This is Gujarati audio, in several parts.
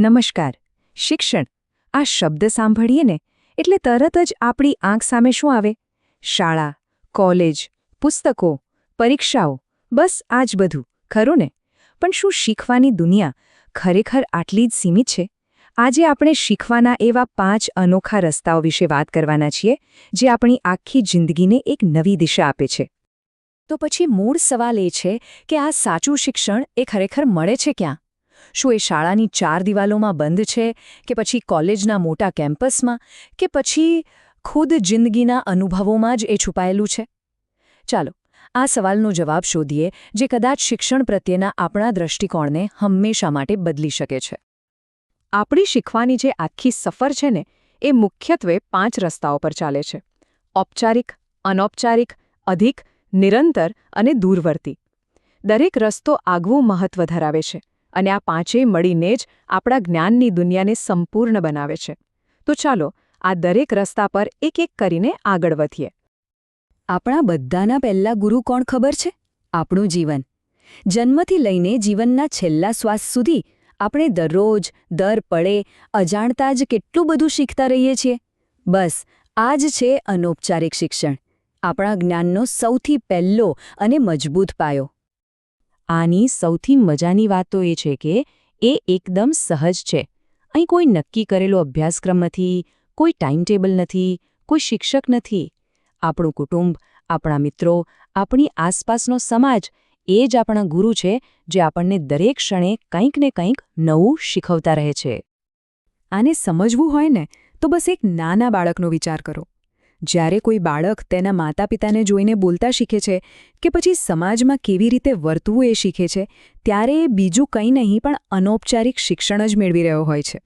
નમસ્કાર. શિક્ષણ. આ શબ્દ સાંભળીએ ને એટલે તરત જ આપણી આંખ સામે શું આવે? શાળા, કોલેજ, પુસ્તકો, પરીક્ષાઓ, બસ આ જ બધું ખરું ને પણ શું શીખવાની દુનિયા ખરેખર આટલી જ સીમિત છે? આજે આપણે શીખવાના એવા પાંચ અનોખા રસ્તાઓ વિશે વાત કરવાના છીએ, જે આપણી આખી જિંદગીને એક નવી દિશા આપે છે. તો પછી મૂળ સવાલ એ છે કે આ સાચું શિક્ષણ એ ખરેખર મળે છે ક્યાં? શું એ શાળાની ચાર દિવાલોમાં બંધ છે કે પછી કોલેજના મોટા કેમ્પસમાં કે પછી ખુદ જિંદગીના અનુભવોમાં જ એ છુપાયેલું છે? ચાલો, આ સવાલનો જવાબ શોધીએ જે કદાચ શિક્ષણ પ્રત્યેના આપણા દૃષ્ટિકોણને હંમેશા માટે બદલી શકે છે. આપણી શીખવાની જે આખી સફર છે ને, એ મુખ્યત્વે પાંચ રસ્તાઓ પર ચાલે છે. ઔપચારિક, અનૌપચારિક, અધિક, નિરંતર અને દૂરવર્તી. દરેક રસ્તો આગવું મહત્વ ધરાવે છે. અને આ પાંચેય મળીને જ આપણા જ્ઞાનની દુનિયાને સંપૂર્ણ બનાવે છે. તો ચાલો, આ દરેક રસ્તા પર એક એક કરીને આગળ વધીએ. આપણા બધાના પહેલા ગુરુ કોણ ખબર છે? આપણું જીવન. જન્મથી લઈને જીવનના છેલ્લા શ્વાસ સુધી આપણે દરરોજ, દર પળે અજાણતા જ કેટલું બધું શીખતા રહીએ છીએ. બસ, આ જ છે અનૌપચારિક શિક્ષણ. આપણા જ્ઞાનનો સૌથી પહેલો અને મજબૂત પાયો. આની સૌથી મજાની વાત તો એ છે કે એ એકદમ સહજ છે. અહીં કોઈ નક્કી કરેલો અભ્યાસક્રમ નથી, કોઈ ટાઈમટેબલ નથી, કોઈ શિક્ષક નથી. આપણું કુટુંબ, આપણા મિત્રો, આપણી આસપાસનો સમાજ એ જ આપણા ગુરુ છે જે આપણને દરેક ક્ષણે કંઈક ને કંઈક નવું શીખવતા રહે છે. આને સમજવું હોય ને તો બસ એક નાના બાળકનો વિચાર કરો. જ્યારે કોઈ બાળક તેના માતા પિતાને જોઈને બોલતા શીખે છે કે પછી સમાજમાં કેવી રીતે વર્તવું એ શીખે છે, ત્યારે એ બીજું કંઈ નહીં પણ અનૌપચારિક શિક્ષણ જ મેળવી રહ્યો હોય છે.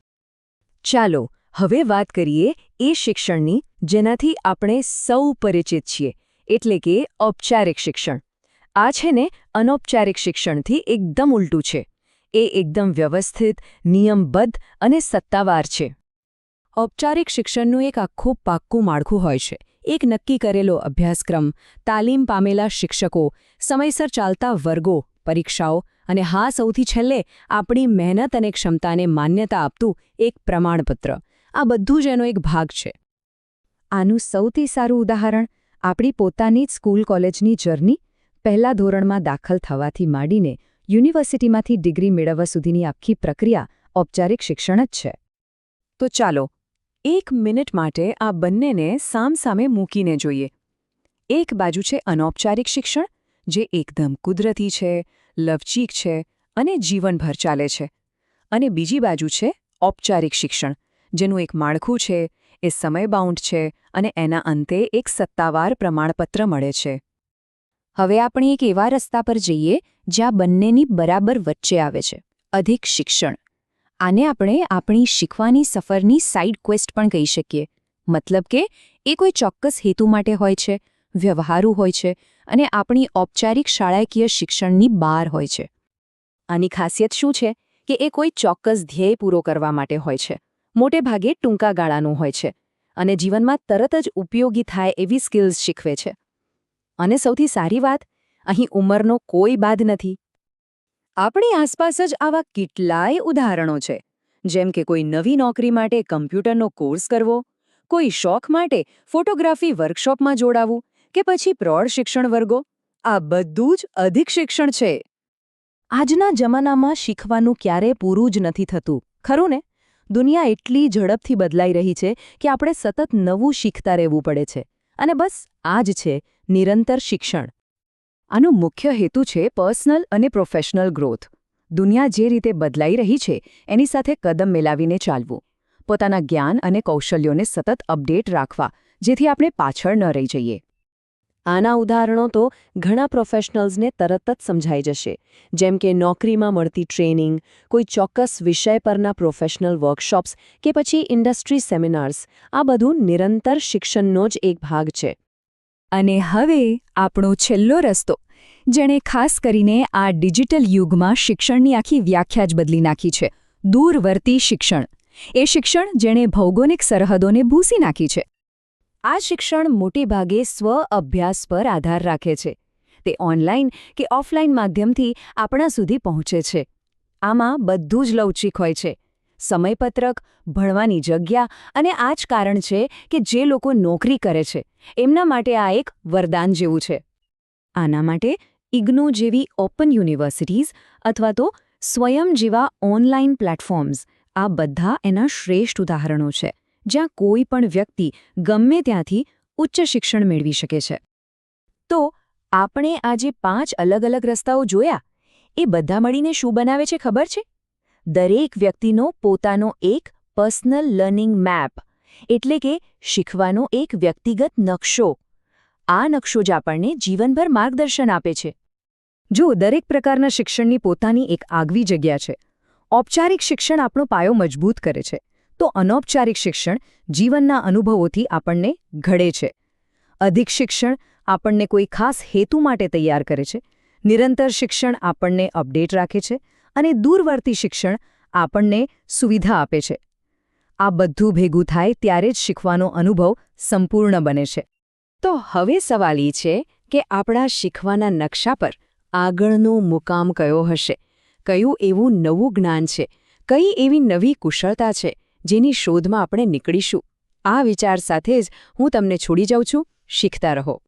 ચાલો, હવે વાત કરીએ એ શિક્ષણની જેનાથી આપણે સૌ પરિચિત છીએ, એટલે કે ઔપચારિક શિક્ષણ. આ છે ને અનૌપચારિક શિક્ષણથી એકદમ ઉલટું છે. એ એકદમ વ્યવસ્થિત, નિયમબદ્ધ અને સત્તાવાર છે. ઔપચારિક શિક્ષણનું એક આખું પાક્કું માળખું હોય છે. એક નક્કી કરેલો અભ્યાસક્રમ, તાલીમ પામેલા શિક્ષકો, સમયસર ચાલતા વર્ગો, પરીક્ષાઓ અને હા, સૌથી છેલ્લે આપણી મહેનત અને ક્ષમતાને માન્યતા આપતું એક પ્રમાણપત્ર. આ બધું જ એનો એક ભાગ છે. આનું સૌથી સારું ઉદાહરણ આપણી પોતાની જ સ્કૂલ કોલેજની જર્ની પહેલા ધોરણમાં દાખલ થવાથી માંડીને યુનિવર્સિટીમાંથી ડિગ્રી મેળવવા સુધીની આખી પ્રક્રિયા ઔપચારિક શિક્ષણ જ છે. તો ચાલો એક મિનિટ માટે આ બંનેને સામસામે મૂકીને જોઈએ. એક બાજુ છે અનૌપચારિક શિક્ષણ, જે એકદમ કુદરતી છે, લવચીક છે અને જીવનભર ચાલે છે. અને બીજી બાજુ છે ઔપચારિક શિક્ષણ, જેનું એક માળખું છે, એ સમય બાઉન્ડ છે અને એના અંતે એક સત્તાવાર પ્રમાણપત્ર મળે છે. હવે આપણે એક એવા રસ્તા પર જઈએ જ્યાં બંનેની બરાબર વચ્ચે આવે છે. અધિક શિક્ષણ. આને આપણે આપણી શીખવાની સફરની સાઇડ ક્વેસ્ટ પણ કહી શકીએ. મતલબ કે, એ કોઈ ચોક્કસ હેતુ માટે હોય છે, વ્યવહારુ હોય છે અને આપણી ઔપચારિક શાળાકીય શિક્ષણની બહાર હોય છે. આની ખાસિયત શું છે કે એ કોઈ ચોક્કસ ધ્યેય પૂરો કરવા માટે હોય છે. મોટે ભાગે ટૂંકા ગાળાનું હોય છે અને જીવનમાં તરત જ ઉપયોગી થાય એવી સ્કિલ્સ શીખવે છે. અને સૌથી સારી વાત, અહીં ઉંમરનો કોઈ બાદ નથી. આપણી આસપાસ જ આવા કેટલાય ઉદાહરણો છે. જેમ કે કોઈ નવી નોકરી માટે કમ્પ્યુટરનો કોર્સ કરવો, કોઈ શોખ માટે ફોટોગ્રાફી વર્કશોપમાં જોડાવું કે પછી પ્રૌઢ શિક્ષણ વર્ગો. આ બધું જ અધિક શિક્ષણ છે. આજના જમાનામાં શીખવાનું ક્યારે પૂરું જ નથી થતું. ખરું ને? દુનિયા એટલી ઝડપથી બદલાઈ રહી છે કે આપણે સતત નવું શીખતા રહેવું પડે છે. અને બસ આ જ છે, નિરંતર શિક્ષણ. આનો મુખ્ય હેતુ છે પર્સનલ અને પ્રોફેશનલ ગ્રોથ. દુનિયા જે રીતે બદલાઈ રહી છે, એની સાથે કદમ મિલાવીને ચાલવું. પોતાના જ્ઞાન અને કૌશલ્યોને સતત અપડેટ રાખવા, જેથી આપણે પાછળ ન રહી જઈએ. આના ઉદાહરણો તો ઘણા પ્રોફેશનલ્સને તરત જ સમજાઈ જશે. જેમ કે નોકરીમાં મળતી ટ્રેનિંગ, કોઈ ચોક્કસ વિષય પરના પ્રોફેશનલ વર્કશોપ્સ કે પછી ઇન્ડસ્ટ્રી સેમિનાર્સ, આ બધું નિરંતર શિક્ષણનો જ એક ભાગ છે. અને હવે આપણો છેલ્લો રસ્તો જેણે ખાસ કરીને આ ડિજિટલ યુગમાં શિક્ષણની આખી વ્યાખ્યા જ બદલી નાખી છે. દૂરવર્તી શિક્ષણ. એ શિક્ષણ જેણે ભૌગોલિક સરહદોને ભૂસી નાખી છે. આ શિક્ષણ મોટેભાગે સ્વ અભ્યાસ પર આધાર રાખે છે. તે ઓનલાઈન કે ઓફલાઈન માધ્યમથી આપણા સુધી પહોંચે છે. આમાં બધું જ લવચીક હોય છે. સમયપત્રક, ભણવાની જગ્યા અને આ જ કારણ છે કે જે લોકો નોકરી કરે છે. એમના માટે આ એક વરદાન જેવું છે. આના માટે ઇગ્નો જેવી ઓપન યુનિવર્સિટીઝ અથવા તો સ્વયં જેવા ઓનલાઈન પ્લેટફોર્મ્સ. આ બધા એના શ્રેષ્ઠ ઉદાહરણો છે, જ્યાં કોઈ પણ વ્યક્તિ ગમે ત્યાંથી ઉચ્ચ શિક્ષણ મેળવી શકે છે. તો આપણે આજે પાંચ અલગ અલગ રસ્તાઓ જોયા. એ બધા મળીને શું બનાવે છે ખબર છે? દરેક વ્યક્તિનો પોતાનો એક પર્સનલ લર્નિંગ મેપ, એટલે કે શીખવાનો એક વ્યક્તિગત નકશો. આ નકશો જ આપણને જીવનભર માર્ગદર્શન આપે છે. જો દરેક પ્રકારના શિક્ષણની પોતાની એક આગવી જગ્યા છે, ઔપચારિક શિક્ષણ આપણો પાયો મજબૂત કરે છે, તો અનૌપચારિક શિક્ષણ જીવનના અનુભવોથી આપણને ઘડે છે. અધિક શિક્ષણ આપણને કોઈ ખાસ હેતુ માટે તૈયાર કરે છે, નિરંતર શિક્ષણ આપણને અપડેટ રાખે છે અને દૂરવર્તી શિક્ષણ આપણને સુવિધા આપે છે. આ બધું ભેગું થાય ત્યારે જ શીખવાનો અનુભવ સંપૂર્ણ બને છે. તો હવે સવાલ એ છે કે આપણા શીખવાના નકશા પર આગળનો મુકામ કયો હશે? કયું એવું નવું જ્ઞાન છે? કઈ એવી નવી કુશળતા છે જેની શોધમાં આપણે નીકળીશું? આ વિચાર સાથે જ હું તમને છોડી જાઉં છું. શીખતા રહો.